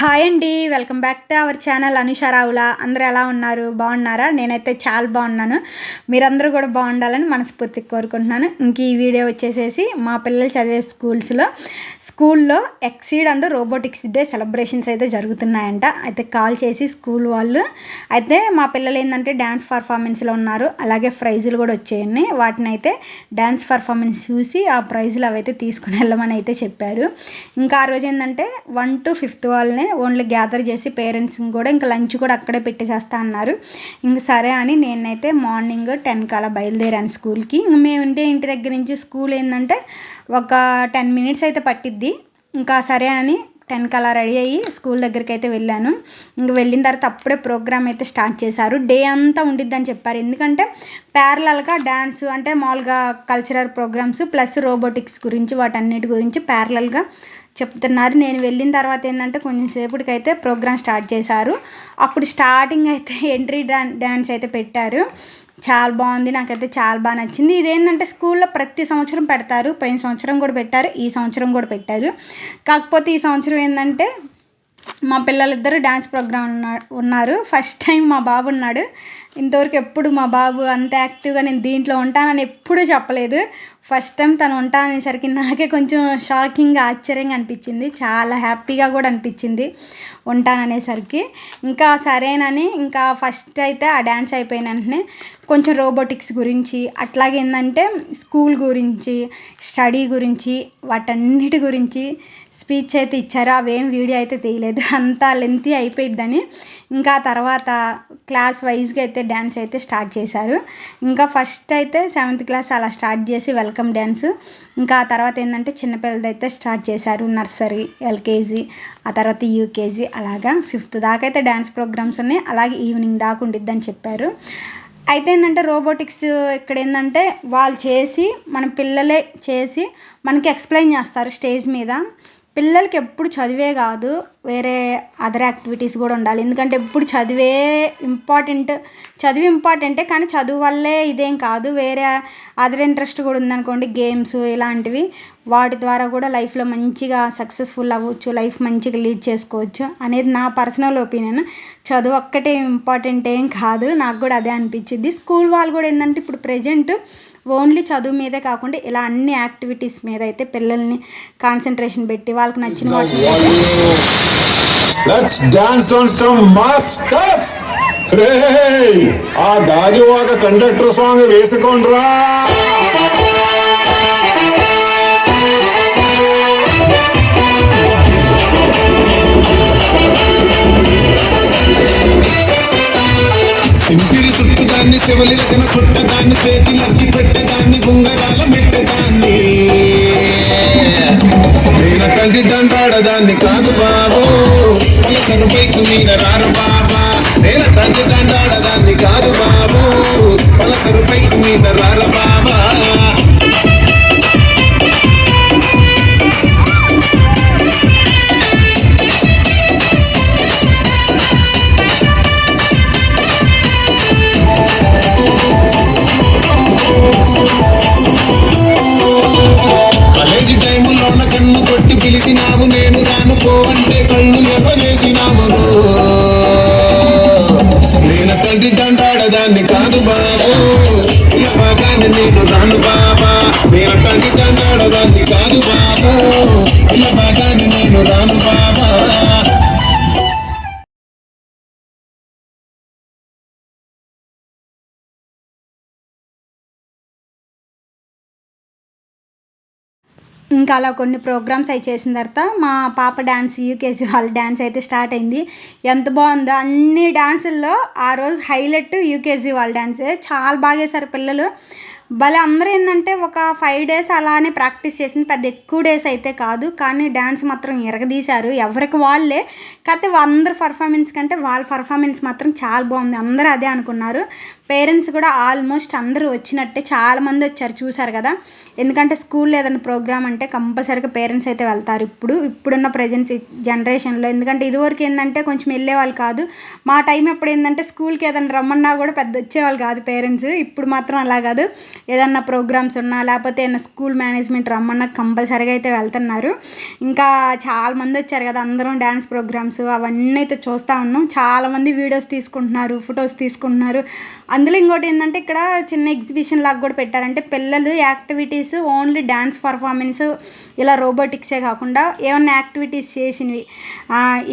Hi అండి welcome back to our channel అనుషారావుల అందరూ ఎలా ఉన్నారు? బాగున్నారా? నేనైతే చాలా బాగున్నాను. మీరందరూ కూడా బాగుండాలని మనస్ఫూర్తిగా కోరుకుంటున్నాను. ఇంక ఈ వీడియో వచ్చేసేసి మా పిల్లలు చదివే స్కూల్స్లో స్కూల్లో exceed and robotics day celebrations అయితే జరుగుతున్నాయంట. అయితే కాల్ చేసి స్కూల్ వాళ్ళు అయితే మా పిల్లలు ఏంటంటే డ్యాన్స్ పర్ఫార్మెన్స్లో ఉన్నారు. అలాగే ప్రైజులు కూడా వచ్చాయని వాటిని అయితే డ్యాన్స్ పర్ఫార్మెన్స్ చూసి ఆ ప్రైజులు అవైతే తీసుకుని వెళ్ళమని అయితే చెప్పారు. ఇంకా ఆ రోజు ఏంటంటే వన్ టు ఫిఫ్త్ వాళ్ళని ఓన్లీ గ్యాదర్ చేసి పేరెంట్స్ని కూడా ఇంకా లంచ్ కూడా అక్కడే పెట్టేసేస్తా అన్నారు. ఇంక సరే అని నేనైతే మార్నింగ్ టెన్ కలా బయలుదేరాను స్కూల్కి ఇంక మేము ఉండే ఇంటి దగ్గర నుంచి స్కూల్ ఏంటంటే ఒక టెన్ మినిట్స్ అయితే పట్టిద్ది. ఇంకా సరే అని టెన్ కలా రెడీ అయ్యి స్కూల్ దగ్గరికి అయితే వెళ్ళాను. ఇంక వెళ్ళిన తర్వాత అప్పుడే ప్రోగ్రామ్ అయితే స్టార్ట్ చేశారు. డే అంతా ఉండిద్దని చెప్పారు. ఎందుకంటే ప్యారలల్గా డ్యాన్స్ అంటే మామూలుగా కల్చరల్ ప్రోగ్రామ్స్ ప్లస్ రోబోటిక్స్ గురించి వాటన్నిటి గురించి ప్యారలల్గా చెప్తున్నారు. నేను వెళ్ళిన తర్వాత ఏంటంటే కొంచెం సేపటికైతే ప్రోగ్రాం ప్రోగ్రామ్ స్టార్ట్ చేశారు. అప్పుడు స్టార్టింగ్ అయితే ఎంట్రీ డ్యాన్స్ అయితే పెట్టారు. చాలా బాగుంది. నాకైతే చాలా బాగా నచ్చింది. ఇదేంటంటే స్కూల్లో ప్రతి సంవత్సరం పెడతారు. పోయిన సంవత్సరం కూడా పెట్టారు. ఈ సంవత్సరం కూడా పెట్టారు. కాకపోతే ఈ సంవత్సరం ఏంటంటే మా పిల్లలిద్దరూ డ్యాన్స్ ప్రోగ్రామ్ ఉన్నారు. ఫస్ట్ టైం మా బాబు ఉన్నాడు. ఇంతవరకు ఎప్పుడు మా బాబు అంత యాక్టివ్గా నేను దీంట్లో ఉంటానని ఎప్పుడూ చెప్పలేదు. ఫస్ట్ టైం తను ఉంటాననేసరికి నాకే కొంచెం షాకింగ్ ఆశ్చర్యంగా అనిపించింది. చాలా హ్యాపీగా కూడా అనిపించింది ఉంటాననేసరికి ఇంకా సరేనని ఇంకా ఫస్ట్ అయితే ఆ డ్యాన్స్ అయిపోయిన వెంటనే కొంచెం రోబోటిక్స్ గురించి అట్లాగే ఏంటంటే స్కూల్ గురించి స్టడీ గురించి వాటన్నిటి గురించి స్పీచ్ అయితే ఇచ్చారు. అవేం వీడియో అయితే తీయలేదు. అంతా లెంతీ అయిపోయిద్దని ఇంకా తర్వాత క్లాస్ వైజ్గా అయితే డ్యాన్స్ అయితే స్టార్ట్ చేశారు. ఇంకా ఫస్ట్ అయితే సెవెంత్ క్లాస్ అలా స్టార్ట్ చేసి వెల్కమ్ వెల్కమ్ డ్యాన్స్. ఇంకా ఆ తర్వాత ఏంటంటే చిన్నపిల్లదైతే స్టార్ట్ చేశారు నర్సరీ ఎల్కేజీ ఆ తర్వాత యూకేజీ అలాగా ఫిఫ్త్ దాకా అయితే డ్యాన్స్ ప్రోగ్రామ్స్ ఉన్నాయి. అలాగే ఈవినింగ్ దాకా ఉండిద్దని చెప్పారు. అయితే ఏంటంటే రోబోటిక్స్ ఇక్కడ ఏంటంటే వాళ్ళు చేసి మన పిల్లలే చేసి మనకి ఎక్స్ప్లెయిన్ చేస్తారు స్టేజ్ మీద. పిల్లలకి ఎప్పుడు చదివే కాదు వేరే అదర్ యాక్టివిటీస్ కూడా ఉండాలి. ఎందుకంటే ఎప్పుడు చదివే ఇంపార్టెంట్ చదువు ఇంపార్టెంటే కానీ చదువు వల్లే ఇదేం కాదు. వేరే అదర్ ఇంట్రెస్ట్ కూడా ఉందనుకోండి గేమ్స్ ఇలాంటివి. వాటి ద్వారా కూడా లైఫ్లో మంచిగా సక్సెస్ఫుల్ అవ్వచ్చు లైఫ్ మంచిగా లీడ్ చేసుకోవచ్చు అనేది నా పర్సనల్ ఒపీనియన్ చదువు ఒక్కటే ఇంపార్టెంట్ ఏం కాదు. నాకు కూడా అదే అనిపించింది. స్కూల్ వాళ్ళు కూడా ఏంటంటే ఇప్పుడు ప్రజెంట్ ఓన్లీ చదువు మీదే కాకుండా ఇలా అన్ని యాక్టివిటీస్ మీద అయితే పిల్లల్ని కాన్సన్ట్రేషన్ పెట్టి వాళ్ళకి నచ్చిన రే ఆ గాజువాక కండక్టర్ సాంగ్ వేసుకోండ్రా. సింపిరి చుట్టుదాన్ని శివలి రకన చుట్టదాన్ని చేతిలకి పెట్టేదాన్ని దండాడదాన్ని కాదు బాబు. పలసరు పైకి మీద రారు బాబా. నేనటంటి దండాడదాన్ని కాదు బాబా. ఇంకా అలా కొన్ని ప్రోగ్రామ్స్ అవి చేసిన తర్వాత మా పాప డ్యాన్స్ యూకేజీ వాళ్ళ డ్యాన్స్ అయితే స్టార్ట్ అయింది. ఎంత బాగుందో అన్ని డ్యాన్సుల్లో ఆ రోజు హైలైట్ యూకేజీ వాళ్ళ డ్యాన్సే చాలా బాగా వేశారు పిల్లలు. భలే అందరూ ఏంటంటే ఒక ఫైవ్ డేస్ అలానే ప్రాక్టీస్ చేసింది. పెద్ద ఎక్కువ డేస్ అయితే కాదు కానీ డ్యాన్స్ మాత్రం ఎరగదీశారు ఎవరికి వాళ్ళే. కాకపోతే అందరు పర్ఫార్మెన్స్ కంటే వాళ్ళ పర్ఫార్మెన్స్ మాత్రం చాలా బాగుంది. అందరూ అదే అనుకున్నారు. పేరెంట్స్ కూడా ఆల్మోస్ట్ అందరూ వచ్చినట్టే చాలామంది వచ్చారు చూసారు కదా. ఎందుకంటే స్కూల్లో ఏదైనా ప్రోగ్రామ్ అంటే కంపల్సరీగా పేరెంట్స్ అయితే వెళ్తారు ఇప్పుడు. ఇప్పుడున్న ప్రజెంట్ జనరేషన్లో ఎందుకంటే ఇదివరకు ఏంటంటే కొంచెం వెళ్ళేవాళ్ళు కాదు. మా టైం ఎప్పుడు ఏంటంటే స్కూల్కి ఏదైనా రమ్మన్నా కూడా పెద్ద వచ్చేవాళ్ళు కాదు పేరెంట్స్. ఇప్పుడు మాత్రం అలా కాదు. ఏదన్నా ప్రోగ్రామ్స్ ఉన్నా లేకపోతే ఏదైనా స్కూల్ మేనేజ్మెంట్ రమ్మన్నా కంపల్సరీగా అయితే వెళ్తున్నారు. ఇంకా చాలా మంది వచ్చారు కదా అందరం డ్యాన్స్ ప్రోగ్రామ్స్ అవన్నీ అయితే చూస్తూ ఉన్నాం. చాలామంది వీడియోస్ తీసుకుంటున్నారు ఫొటోస్ తీసుకుంటున్నారు. అందులో ఇంకోటి ఏంటంటే ఇక్కడ చిన్న ఎగ్జిబిషన్ లాగా కూడా పెట్టారంటే పిల్లలు యాక్టివిటీస్ ఓన్లీ డ్యాన్స్ పర్ఫార్మెన్స్ ఇలా రోబోటిక్సే కాకుండా ఏమన్నా యాక్టివిటీస్ చేసినవి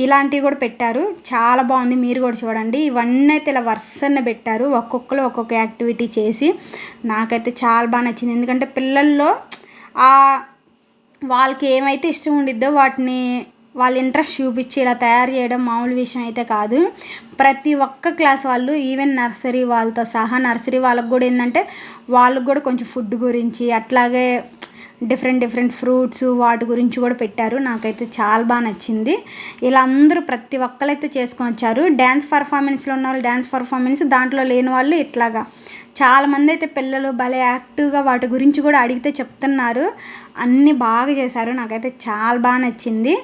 ఇలాంటివి కూడా పెట్టారు. చాలా బాగుంది. మీరు కూడా చూడండి. ఇవన్నీ అయితే ఇలా వరుసన్న పెట్టారు. ఒక్కొక్కరు ఒక్కొక్క యాక్టివిటీ చేసి నాకైతే చాలా బాగా నచ్చింది. ఎందుకంటే పిల్లల్లో వాళ్ళకి ఏమైతే ఇష్టం ఉండిద్దో వాటిని వాళ్ళ ఇంట్రెస్ట్ చూపించి ఇలా తయారు చేయడం మామూలు విషయం అయితే కాదు. ప్రతి ఒక్క క్లాస్ వాళ్ళు ఈవెన్ నర్సరీ వాళ్ళతో సహా నర్సరీ వాళ్ళకి కూడా ఏంటంటే వాళ్ళకు కూడా కొంచెం ఫుడ్ గురించి అట్లాగే డిఫరెంట్ డిఫరెంట్ ఫ్రూట్స్ వాటి గురించి కూడా పెట్టారు. నాకైతే చాలా బాగా నచ్చింది. ఇలా అందరూ ప్రతి ఒక్కరైతే చేసుకొని వచ్చారు. డ్యాన్స్ పర్ఫార్మెన్స్లో ఉన్న వాళ్ళు డ్యాన్స్ పర్ఫార్మెన్స్ దాంట్లో లేని వాళ్ళు ఇట్లాగా. చాలామంది అయితే పిల్లలు భలే యాక్టివ్గా వాటి గురించి కూడా అడిగితే చెప్తున్నారు. అన్నీ బాగా చేశారు. నాకైతే చాలా బాగా నచ్చింది.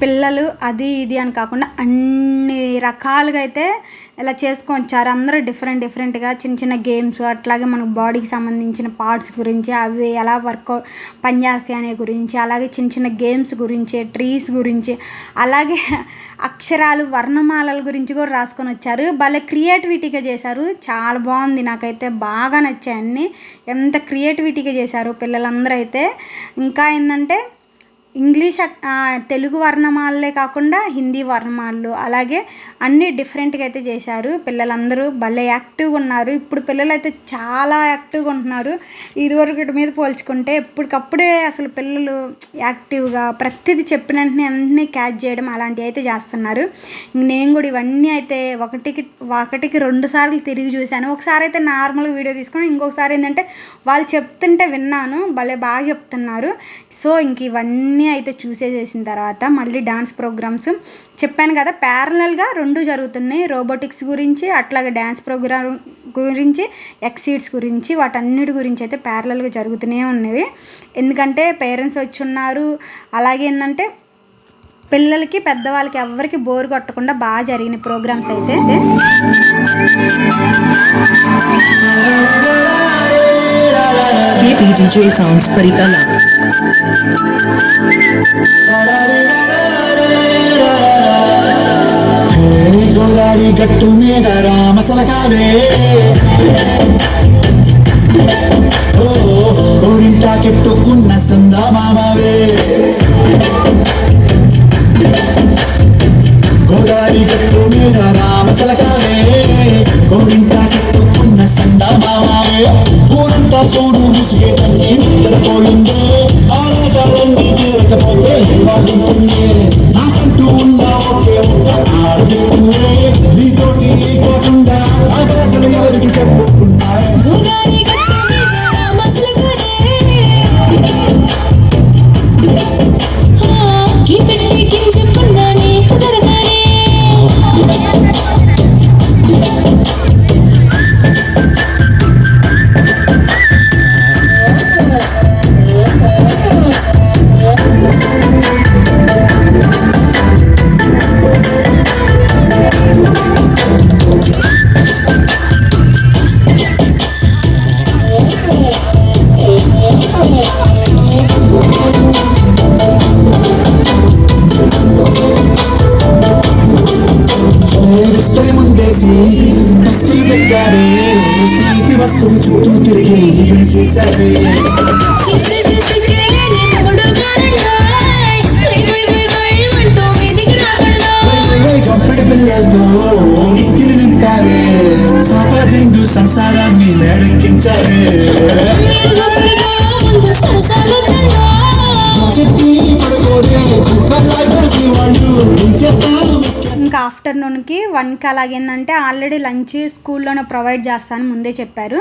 పిల్లలు అది ఇది అని కాకుండా అన్ని రకాలుగా అయితే ఇలా చేసుకొని వచ్చారు. అందరూ డిఫరెంట్ డిఫరెంట్గా చిన్న చిన్న గేమ్స్ అట్లాగే మనకు బాడీకి సంబంధించిన పార్ట్స్ గురించి అవి ఎలా వర్క్ పనిచేస్తాయి అనే గురించి అలాగే చిన్న చిన్న గేమ్స్ గురించి ట్రీస్ గురించి అలాగే అక్షరాలు వర్ణమాలల గురించి కూడా రాసుకొని వచ్చారు. భలే క్రియేటివిటీగా చేశారు. చాలా బాగుంది. నాకైతే బాగా నచ్చాయి అన్నీ. ఎంత క్రియేటివిటీగా చేశారు పిల్లలందరూ అయితే. ఇంకా ఏంటంటే ఇంగ్లీష్ తెలుగు వర్ణమాలలే కాకుండా హిందీ వర్ణమాలలు. అలాగే అన్నీ డిఫరెంట్గా అయితే చేశారు. పిల్లలందరూ భలే యాక్టివ్గా ఉన్నారు. ఇప్పుడు పిల్లలు అయితే చాలా యాక్టివ్గా ఉంటున్నారు. ఇరువరకటి మీద పోల్చుకుంటే ఎప్పటికప్పుడే అసలు పిల్లలు యాక్టివ్గా ప్రతిదీ చెప్పిన వెంటనే అన్నీ క్యాచ్ చేయడం అలాంటివి అయితే చేస్తున్నారు. నేను కూడా ఇవన్నీ అయితే ఒకటికి ఒకటికి రెండు సార్లు తిరిగి చూశాను. ఒకసారి అయితే నార్మల్గా వీడియో తీసుకొని ఇంకొకసారి ఏంటంటే వాళ్ళు చెప్తుంటే విన్నాను. భలే బాగా చెప్తున్నారు. సో ఇంక ఇవన్నీ అయితే చూసేసేసిన తర్వాత మళ్ళీ డాన్స్ ప్రోగ్రామ్స్. చెప్పాను కదా ప్యారలల్గా రెండు జరుగుతున్నాయి. రోబోటిక్స్ గురించి అట్లాగే డ్యాన్స్ ప్రోగ్రామ్ గురించి ఎక్సీడ్స్ గురించి వాటన్నిటి గురించి అయితే ప్యారలల్గా జరుగుతూనే ఉన్నవి. ఎందుకంటే పేరెంట్స్ వచ్చి ఉన్నారు. అలాగే ఏంటంటే పిల్లలకి పెద్దవాళ్ళకి ఎవరికి బోర్ కొట్టకుండా బాగా జరిగిన ప్రోగ్రామ్స్ అయితే KPDJ Sounds గోదావరి గట్టు మీద రామసలకావే ఓ కోరింటాకెట్టుకున్న Thank you. సంపాదిండు సంసారాన్ని సరసాగుతుందా ఒకటి పడుకోరే కుక్కలాగా మీ వాళ్ళు ఇంకా ఆఫ్టర్నూన్కి వన్కి అలాగేందంటే ఆల్రెడీ లంచ్ స్కూల్లోనే ప్రొవైడ్ చేస్తాను ముందే చెప్పారు.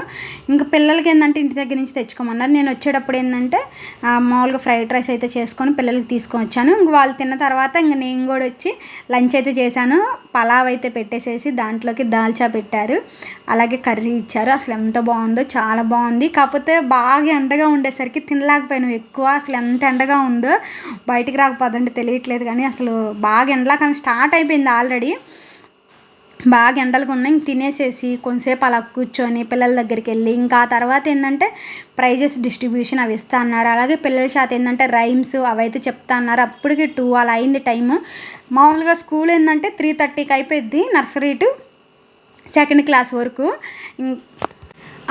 ఇంకా పిల్లలకి ఏంటంటే ఇంటి దగ్గర నుంచి తెచ్చుకోమన్నారు. నేను వచ్చేటప్పుడు ఏంటంటే మామూలుగా ఫ్రైడ్ రైస్ అయితే చేసుకొని పిల్లలకి తీసుకొని వచ్చాను. ఇంక వాళ్ళు తిన్న తర్వాత ఇంక నేను కూడా వచ్చి లంచ్ అయితే చేశాను. పలావ్ అయితే పెట్టేసేసి దాంట్లోకి దాల్చా పెట్టారు. అలాగే కర్రీ ఇచ్చారు. అసలు ఎంత బాగుందో చాలా బాగుంది. కాకపోతే బాగా ఎండగా ఉండేసరికి తినలేకపోయాను ఎక్కువ. అసలు ఎంత ఎండగా ఉందో బయటికి రాకపోదంటే తెలియట్లేదు కానీ అసలు బాగా ఎండలా కానీ స్టార్ట్ అయిపోయింది ఆల్రెడీ బాగా ఎండలుగా ఉన్నాయి. ఇంక తినేసేసి కొంతసేపు అలా కూర్చొని పిల్లల దగ్గరికి వెళ్ళి ఇంకా ఆ తర్వాత ఏంటంటే ప్రైజెస్ డిస్ట్రిబ్యూషన్ అవి ఇస్తా అన్నారు. అలాగే పిల్లల చేత ఏంటంటే రైమ్స్ అవైతే చెప్తా అన్నారు. అప్పటికి టూ అలా అయింది టైము. మామూలుగా స్కూల్ ఏంటంటే త్రీ థర్టీకి అయిపోయింది నర్సరీ టు సెకండ్ క్లాస్ వరకు.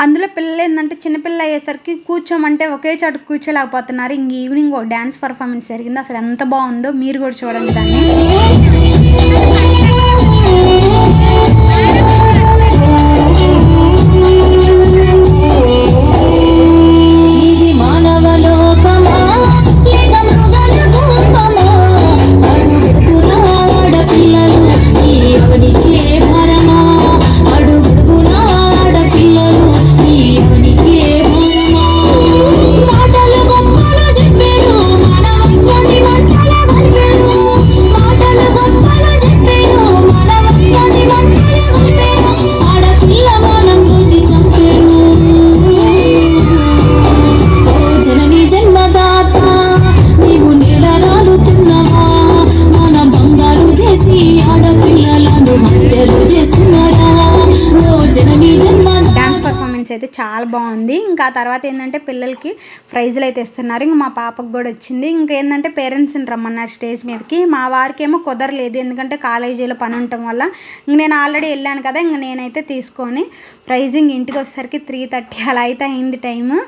అందులో పిల్లలు ఏంటంటే చిన్నపిల్లలు అయ్యేసరికి కూర్చోమంటే ఒకే చోట కూర్చోలేకపోతున్నారు. ఇంక ఈవినింగ్ ఒక డ్యాన్స్ పర్ఫార్మెన్స్ జరిగింది. అసలు ఎంత బాగుందో మీరు కూడా చూడండి దాన్ని. చాలా బాగుంది. ఇంకా ఆ తర్వాత ఏంటంటే పిల్లలకి ప్రైజులు అయితే ఇస్తున్నారు. ఇంక మా పాపకు కూడా వచ్చింది. ఇంకేంటంటే పేరెంట్స్ని రమ్మన్నారు స్టేజ్ మీదకి. మా వారికి ఏమో కుదరలేదు. ఎందుకంటే కాలేజీలో పని ఉండటం వల్ల ఇంక నేను ఆల్రెడీ వెళ్ళాను కదా ఇంక నేనైతే తీసుకొని ప్రైజింగ్ ఇంటికి వచ్చేసరికి త్రీ థర్టీ అలా అయితే అయింది టైము.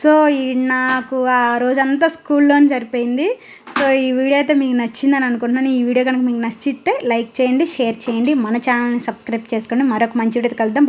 సో ఈ నాకు ఆ రోజంతా స్కూల్లోనే సరిపోయింది. సో ఈ వీడియో అయితే మీకు నచ్చిందని అనుకుంటున్నాను. ఈ వీడియో కనుక మీకు నచ్చితే లైక్ చేయండి షేర్ చేయండి. మన ఛానల్ని సబ్స్క్రైబ్ చేసుకోండి. మరొక మంచి వీడియో కలుద్దాం.